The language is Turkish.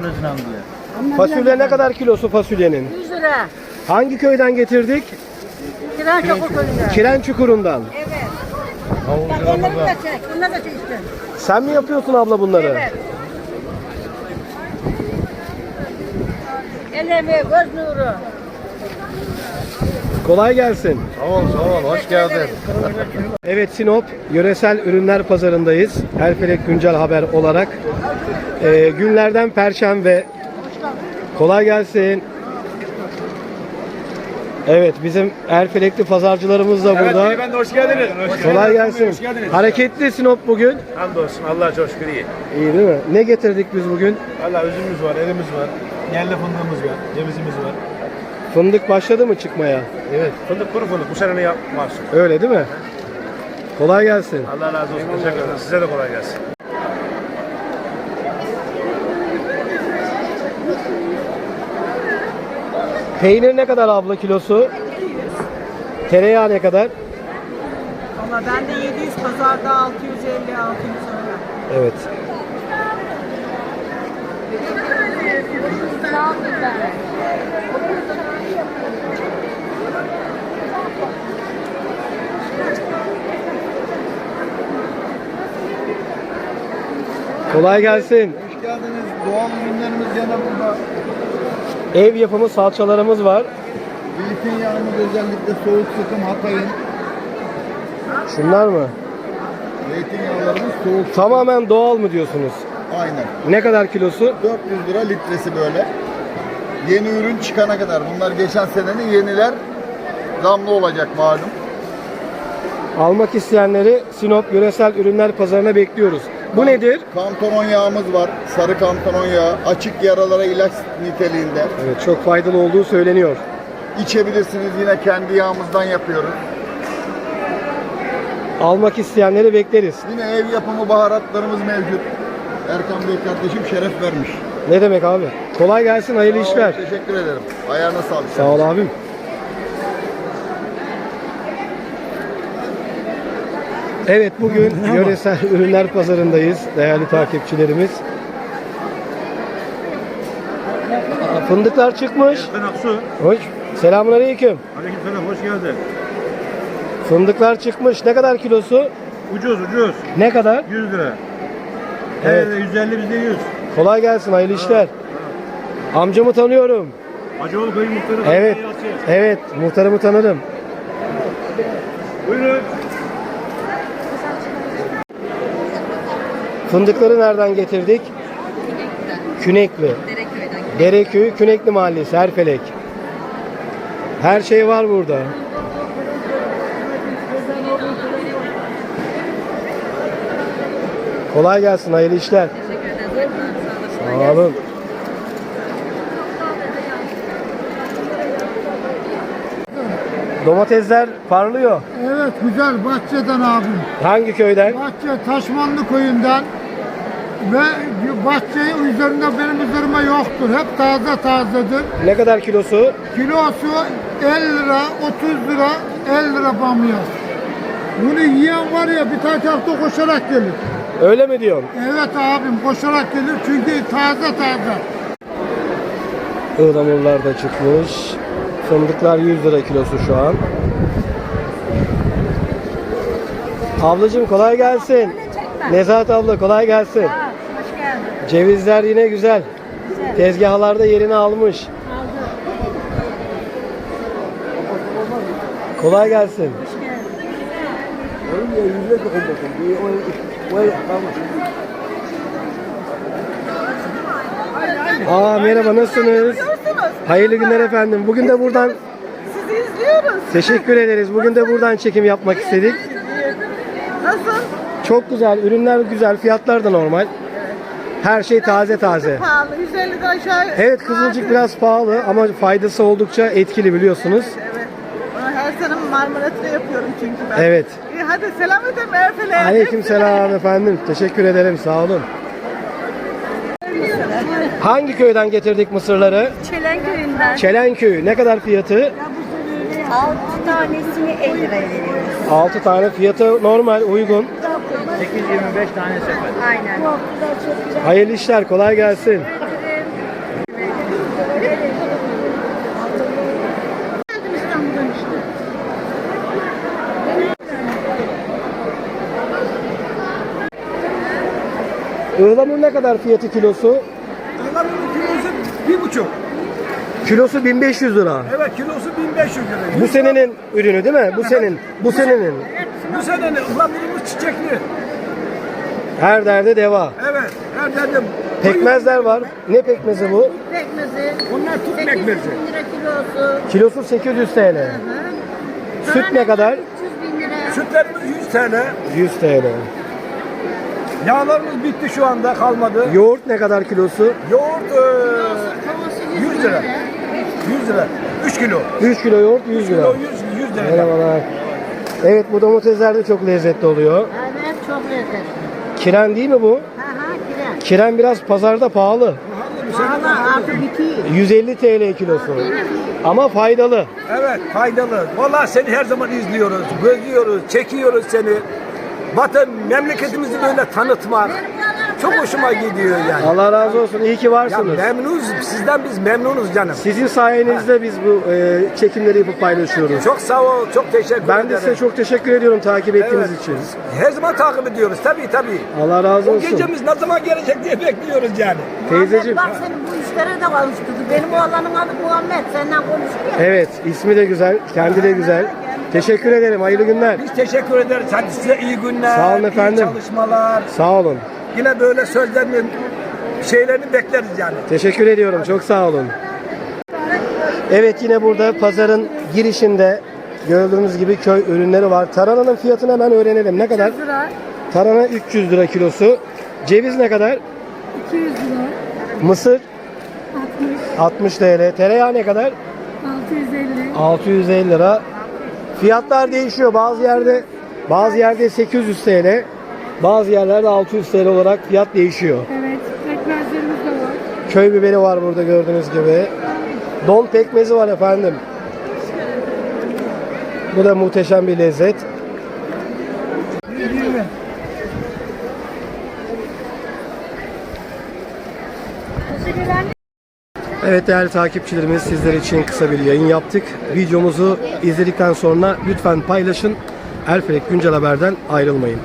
psikolojiden diye. Fasulye ne kadar kilosu fasulyenin? 100 lira. Hangi köyden getirdik? Kiran çok koyuyor. Kiren Çukuru'ndan. Evet. Bak var. de çek. Bunları da çek işte. Sen mi yapıyorsun abla bunları? Evet. El emeği, göz nuru. Kolay gelsin. Sağ ol sağ ol hoş geldin. Evet Sinop Yöresel Ürünler Pazarındayız. Erfelek Güncel Haber olarak. Ee, günlerden Perşembe. Kolay gelsin. Evet bizim Erfelekli pazarcılarımız da burada. beyefendi hoş geldiniz. Hoş Kolay gelsin. Hoş geldiniz. Hareketli Sinop bugün. Hamdolsun Allah'a çok şükür iyi. İyi değil mi? Ne getirdik biz bugün? Valla üzümümüz var, elimiz var. Yerli fındığımız var, cevizimiz var. Fındık başladı mı çıkmaya? Evet. Fındık kuru fındık bu sene ne yapmaz. Öyle değil mi? Kolay gelsin. Allah razı olsun. Teşekkür ederim. Size de kolay gelsin. Peynir ne kadar abla kilosu? Tereyağı ne kadar? Valla ben de 700 pazarda 650 600 öyle. Evet. Kolay gelsin. Hoş geldiniz. Doğal ürünlerimiz gene burada. Ev yapımı salçalarımız var. Zeytinyağımız özellikle soğuk sıkım Hatay'ın. Şunlar mı? Zeytinyağlarımız soğuk Tamamen doğal mı diyorsunuz? Aynen. Ne kadar kilosu? 400 lira litresi böyle. Yeni ürün çıkana kadar. Bunlar geçen senenin yeniler. Zamlı olacak malum. Almak isteyenleri Sinop Yöresel Ürünler Pazarına bekliyoruz. Bu nedir? Kantaron yağımız var. Sarı kantaron yağı. Açık yaralara ilaç niteliğinde. Evet, çok faydalı olduğu söyleniyor. İçebilirsiniz. Yine kendi yağımızdan yapıyoruz. Almak isteyenleri bekleriz. Yine ev yapımı baharatlarımız mevcut. Erkan Bey kardeşim şeref vermiş. Ne demek abi? Kolay gelsin, hayırlı Sağ ol, işler. Teşekkür ederim. Ayağına sağlık. Sağ ol abim. Evet bugün yöresel ürünler pazarındayız değerli takipçilerimiz. Aa, Fındıklar çıkmış. Ben Aksu. Hoş. Selamun aleyküm. Aleykümselam hoş geldin. Fındıklar çıkmış. Ne kadar kilosu? Ucuz ucuz. Ne kadar? 100 lira. Evet. Evet. 150 bizde 100. Kolay gelsin, hayırlı işler. Amcamı tanıyorum. Hacıoğlu köyü muhtarı. Evet. Evet, muhtarımı tanırım. Buyurun. Fındıkları nereden getirdik? Künekli. Dereköy, Künekli Mahallesi, Erfelek. Her şey var burada. Kolay gelsin, hayırlı işler. Sağ olun. Domatesler parlıyor. Evet güzel bahçeden abim. Hangi köyden? Bahçe Taşmanlı köyünden ve bahçe üzerinde benim üzerime yoktur. Hep taze tazedir. Ne kadar kilosu? Kilosu 50 lira, 30 lira, 50 lira bamya. Bunu yiyen var ya birkaç hafta koşarak gelir. Öyle mi diyorsun? Evet abim koşarak gelir çünkü taze taze. Ihlamurlar da çıkmış. Fındıklar 100 lira kilosu şu an. Ablacığım kolay gelsin. Nezahat abla kolay gelsin. Cevizler yine güzel. Tezgahlarda yerini almış. Kolay gelsin. Aa merhaba nasılsınız? Hayırlı günler efendim. Bugün de buradan Sizi izliyoruz. teşekkür ederiz. Bugün de buradan çekim yapmak istedik. Nasıl? Çok güzel, ürünler güzel, fiyatlar da normal. Her şey taze taze. Pahalı. 150'den aşağı. Evet kızılcık biraz pahalı ama faydası oldukça etkili biliyorsunuz. Evet. Onu her sene marmelatla yapıyorum çünkü ben. Evet. İyi hadi selam ederim Erfel'e. Aleyküm selam efendim. Teşekkür ederim. Sağ olun. Hangi köyden getirdik mısırları? Çelen köyünden Çelenköy. Ne kadar fiyatı? 6 tanesini 50 liraya veriyoruz. 6 tane fiyatı normal, uygun. 8-25 tane sepet. Aynen. Hayırlı işler, kolay gelsin. Ihlamur ne kadar fiyatı kilosu? Ihlamur'un kilosu bir buçuk. Kilosu 1500 lira. Evet kilosu 1500 lira. Bu senenin ürünü değil mi? Bu senin. Bu senenin. Bu sene ıhlamurumuz çiçekli. Her derde deva. Evet. Her dedim. Pekmezler var. Ne pekmezi bu? Pekmezi. Bunlar tut 800 pekmezi. bin lira kilosu. Kilosu 800 TL. Süt ne kadar? 300 bin lira. Sütlerimiz 100 TL. 100 TL. Yağlarımız bitti şu anda kalmadı. Yoğurt ne kadar kilosu? Yoğurt eee, 100 lira. 100 lira. 3 kilo. 3 kilo yoğurt 100 lira. Kilo 100, 100 lira. Merhabalar. Evet bu domatesler de çok lezzetli oluyor. Evet çok lezzetli. Kiren değil mi bu? Ha ha kiren. Kiren biraz pazarda pahalı. Valla artı bitiyor. 150 TL kilosu. Ama faydalı. Evet faydalı. Vallahi seni her zaman izliyoruz, gözlüyoruz, çekiyoruz seni. Vatan memleketimizi böyle tanıtmak çok hoşuma gidiyor yani. Allah razı olsun. İyi ki Ya varsınız. memnunuz, sizden biz memnunuz canım. Sizin sayenizde biz bu e, çekimleri yapıp paylaşıyoruz. Çok sağ ol, çok teşekkür Ben ederim. de size çok teşekkür ediyorum takip ettiğiniz Evet. için. Her zaman takip ediyoruz, tabii tabii. Allah razı olsun. gecemiz ne zaman gelecek diye bekliyoruz yani. Teyzeciğim. Bak seni bu işlere de alıştırdı. Benim oğlanın adı Muhammed. Senden konuşuyor ya. Evet, ismi de güzel, kendi de güzel. Teşekkür ederim. Hayırlı günler. Biz teşekkür ederiz. Hadi size iyi günler, Sağ olun iyi efendim. çalışmalar. Sağ olun. Yine böyle sözlerini, şeylerini bekleriz yani. Teşekkür ediyorum. Çok sağ olun. Evet yine burada pazarın girişinde gördüğünüz gibi köy ürünleri var. Tarananın fiyatını hemen öğrenelim. Ne kadar? lira, Tarhana 300 lira kilosu. Ceviz ne kadar? 200 lira, Mısır 60, 60 TL. Tereyağı ne kadar? 650, 650 lira. Fiyatlar değişiyor. Bazı yerde bazı yerde 800 TL, bazı yerlerde 600 TL olarak fiyat değişiyor. evet. Pekmezlerimiz de var. Köy biberi var burada gördüğünüz gibi. Don pekmezi var efendim. Bu da muhteşem bir lezzet. Evet değerli takipçilerimiz sizler için kısa bir yayın yaptık. Videomuzu izledikten sonra lütfen paylaşın. Elfelek Güncel Haber'den ayrılmayın.